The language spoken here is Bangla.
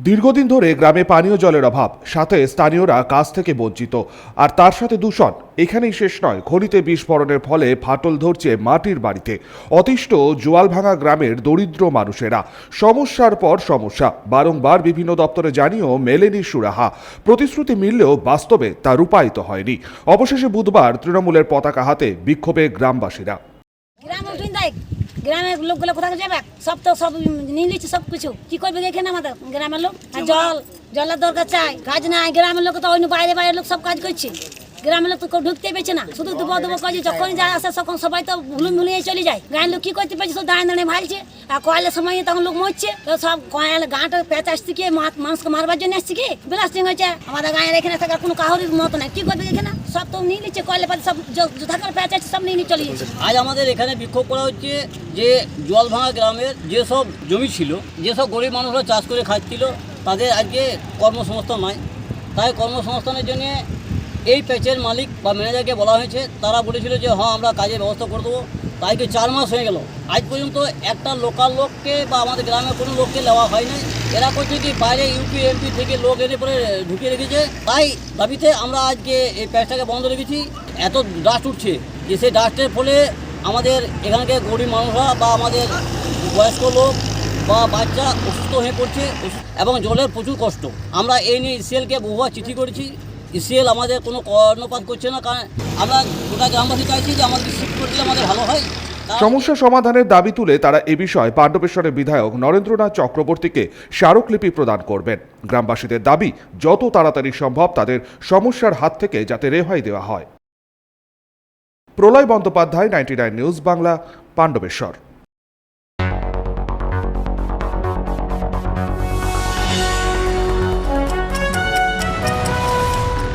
দীর্ঘদিন ধরে গ্রামে পানীয় জলের অভাব, সাথে স্থানীয়রা কাজ থেকে বঞ্চিত। আর তার সাথে দূষণ, এখানেই শেষ নয়। খনিতে বিস্ফোরণের ফলে ফাটল ধরছে মাটির বাড়িতে। অতিষ্ঠ জোয়ালভাঙা গ্রামের দরিদ্র মানুষেরা। সমস্যার পর সমস্যা। বারংবার বিভিন্ন দপ্তরে জানিয়েও মেলেনি সুরাহা। প্রতিশ্রুতি মিললেও বাস্তবে তা রূপায়িত হয়নি। অবশেষে বুধবার তৃণমূলের পতাকা হাতে বিক্ষোভে গ্রামবাসীরা। গ্রামের লোকগুলো কোথাও যাবে? সব তো সব নিয়ে নিচ্ছে সব কিছু কি করবে এখানে আমাদের? গ্রামের লোক? জল। জলের দরকার চাই। কাজ নাই। গ্রামের লোক তো অন্য বাইরে বাইরের লোক সব কাজ করছে। গ্রামের লোক তো কেউ ঢুকতে পেরেছে না। শুধু দুবো দুবো কাজে যখন যায় আসে তখন সবাই তো ভুলুন ভুলিয়ে চলে যায়। গায়ের লোক কি করতে পেরেছে? সব দাঁড়িয়ে দাঁড়িয়ে ভালছে আর কয়লার সময় তখন লোক মরছে। তো সব কয়াল গাঁটা পেঁচ আসছে কি? মানুষকে মারবার জন্য আসছে কি? ব্লাস্টিং হয়েছে। আমাদের গায়ের এখানে থাকার কোনো কাহরির মতো নাই। কি করবে এখানে? সব তো নিয়ে নিচ্ছে কয়লা পাতি সব যথা করে পেঁচ আছে সব নিয়ে নিয়ে চলে যাচ্ছে আজ আমাদের এখানে বিক্ষোভ করা হচ্ছে যে জলভাঙা গ্রামের যেসব জমি ছিল যেসব গরিব মানুষরা চাষ করে খাচ্ছিল তাদের আজকে কর্মসংস্থান নয় তাই কর্মসংস্থানের জন্য এই প্যাচের মালিক বা ম্যানেজারকে বলা হয়েছে, তারা বলেছিল যে হ্যাঁ আমরা কাজের ব্যবস্থা করে দেবো। তাই কি চার মাস হয়ে গেল। আজ পর্যন্ত একটা লোকাল লোককে বা আমাদের গ্রামের কোনো লোককে নেওয়া হয়নি এরা করছে কি, বাইরে ইউপি, এমপি থেকে লোক এনে পরে ঢুকিয়ে রেখেছে। তাই দাবিতে আমরা আজকে এই প্যাচটাকে বন্ধ রেখেছি। এত ডাস্ট উঠছে যে, সেই ডাস্টের ফলে আমাদের এখানকার গরিব মানুষরা বা আমাদের বয়স্ক লোক বা বাচ্চা অসুস্থ হয়ে পড়ছে। এবং জলের প্রচুর কষ্ট। আমরা এই নিয়ে ইসিএলকে বহুবার চিঠি করেছি। ইসিএল আমাদের কোনো কর্ণপাত করছে না, কারণ আমরা গোটা গ্রামবাসী চাইছি যে আমাদের শিফট করলে আমাদের ভালো হয়। সমস্যা সমাধানের দাবি তুলে তারা এ বিষয়ে পাণ্ডবেশ্বরের বিধায়ক নরেন্দ্রনাথ চক্রবর্তীকে স্মারকলিপি প্রদান করবেন। গ্রামবাসীদের দাবি, যত তাড়াতাড়ি সম্ভব তাদের সমস্যার হাত থেকে যাতে রেহাই দেওয়া হয়। Pralay Bandyopadhyay, ninety news Bangla, Pandabeswar.